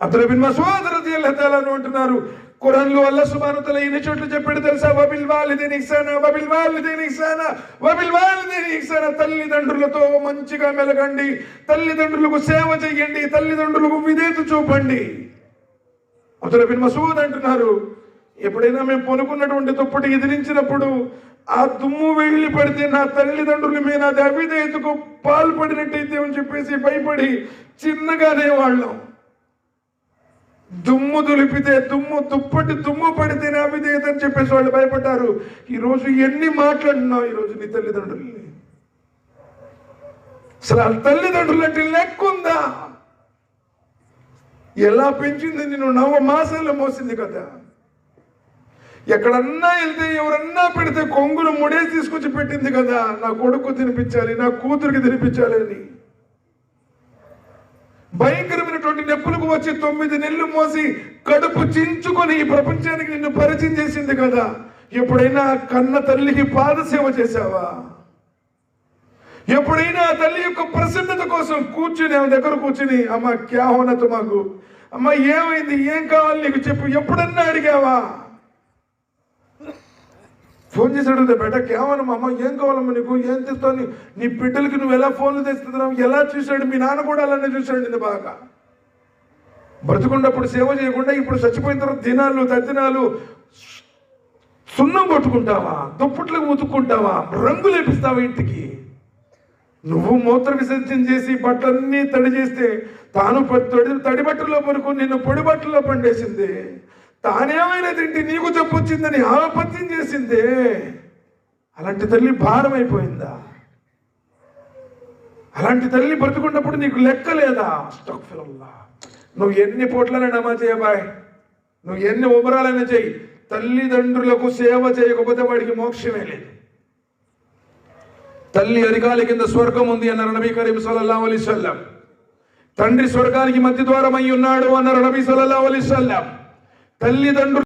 అబ్దుల్బిన్ మసూద్ రదియల్లాహు అల్లహతాలను అంటున్నారు. ఖురాన్లో అల్లాహ్ సుబ్హానహు వతఆలా ఎన్ని చోట్ల చెప్పాడు తెలుసా? వబిల్ వాలిదైని ఇహ్సానా వబిల్ వాలిదైని ఇహ్సానా వబిల్ వాలిదైని ఇహ్సానా. తల్లిదండ్రులతో మంచిగా మెలగండి. తల్లిదండ్రులకు సేవ చేయండి తల్లిదండ్రులకు విధేత చూపండి. అబ్దుల్బిన్ మసూద్ అంటున్నారు ఎప్పుడైనా మేము పొనుకున్నటువంటి దుప్పటి ఎదిరించినప్పుడు ఆ దుమ్ము వెళ్ళి పడితే నా తల్లిదండ్రుల మీద అది అవిధేయతకు పాల్పడినట్టయితే అని చెప్పేసి భయపడి చిన్నగానే వాళ్ళం. దుమ్ము దులిపితే దుమ్ము దుప్పటి దుమ్ము పడితేనే అవిధేయత అని చెప్పేసి వాళ్ళు భయపడ్డారు. ఈరోజు ఎన్ని మాట్లాడినావు ఈ రోజు నీ తల్లిదండ్రుల్ని అసలు ఆ తల్లిదండ్రులు అంటే లెక్కుందా? ఎలా పెంచింది నిన్ను? నవ మాసాల్లో మోసింది కదా. ఎక్కడన్నా వెళ్తే ఎవరన్నా పెడితే కొంగులు ముడేసి తీసుకొచ్చి పెట్టింది కదా. నా కొడుకు తినిపించాలి నా కూతురికి తినిపించాలి అని. భయంకరమైనటువంటి నొప్పులకు వచ్చి తొమ్మిది నెలలు మోసి కడుపు చించుకొని ఈ ప్రపంచానికి నిన్ను పరిచయం చేసింది కదా. ఎప్పుడైనా కన్న తల్లికి పాదసేవ చేశావా? ఎప్పుడైనా తల్లి యొక్క ప్రసన్నత కోసం కూర్చుని ఆమె దగ్గర కూర్చుని అమ్మ క్యా హోనత తుమాకు? అమ్మ ఏమైంది? ఏం కావాలి నీకు చెప్పు. ఎప్పుడన్నా అడిగావా? ఫోన్ చేసి అడిగితే బెట కేవలం అమ్మ ఏం కావాలమ్మా నీకు? ఏం తెస్తావు? నీ- బిడ్డలకి నువ్వు ఎలా ఫోన్లు తెస్తున్నావు? ఎలా చూశాడు? మీ నాన్న కూడా అలానే చూశాడు నిన్ను బాగా. బ్రతుకున్నప్పుడు సేవ చేయకుండా ఇప్పుడు చచ్చిపోయిన తర్వాత దినాలు తద్దినాలు సున్నం కొట్టుకుంటావా? దుప్పట్లకు ఉతుక్కుంటావా రంగు లేపిస్తావా ఇంటికి? నువ్వు మూత్ర విసర్జన చేసి బట్టలన్నీ తడి చేస్తే తాను తడి తడి బట్టల్లో పడుకుని నిన్ను పొడి బట్టల్లో పండేసింది. తానేమైనా తింటే నీకు చెప్పొచ్చిందని ఆపత్యం చేసిందే. అలాంటి తల్లి భారం అయిపోయిందా అలాంటి తల్లి బ్రతుకున్నప్పుడు నీకు లెక్క లేదా? నువ్వు ఎన్ని పూట్లైనా నమాజ్ చేయబాయ్ నువ్వు ఎన్ని ఉమరాలైనా చేయి. తల్లిదండ్రులకు సేవ చేయకపోతే వాడికి మోక్షమే లేదు. తల్లి అధికారి కింద స్వర్గం ఉంది అన్నారు నబీ కరీం సల్లల్లాహు అలీ సల్లం తండ్రి స్వర్గానికి మధ్య ద్వారం అయి ఉన్నాడు అన్నారు నబీ సల్లల్లాహు అలీ సల్లం తల్లిదండ్రులు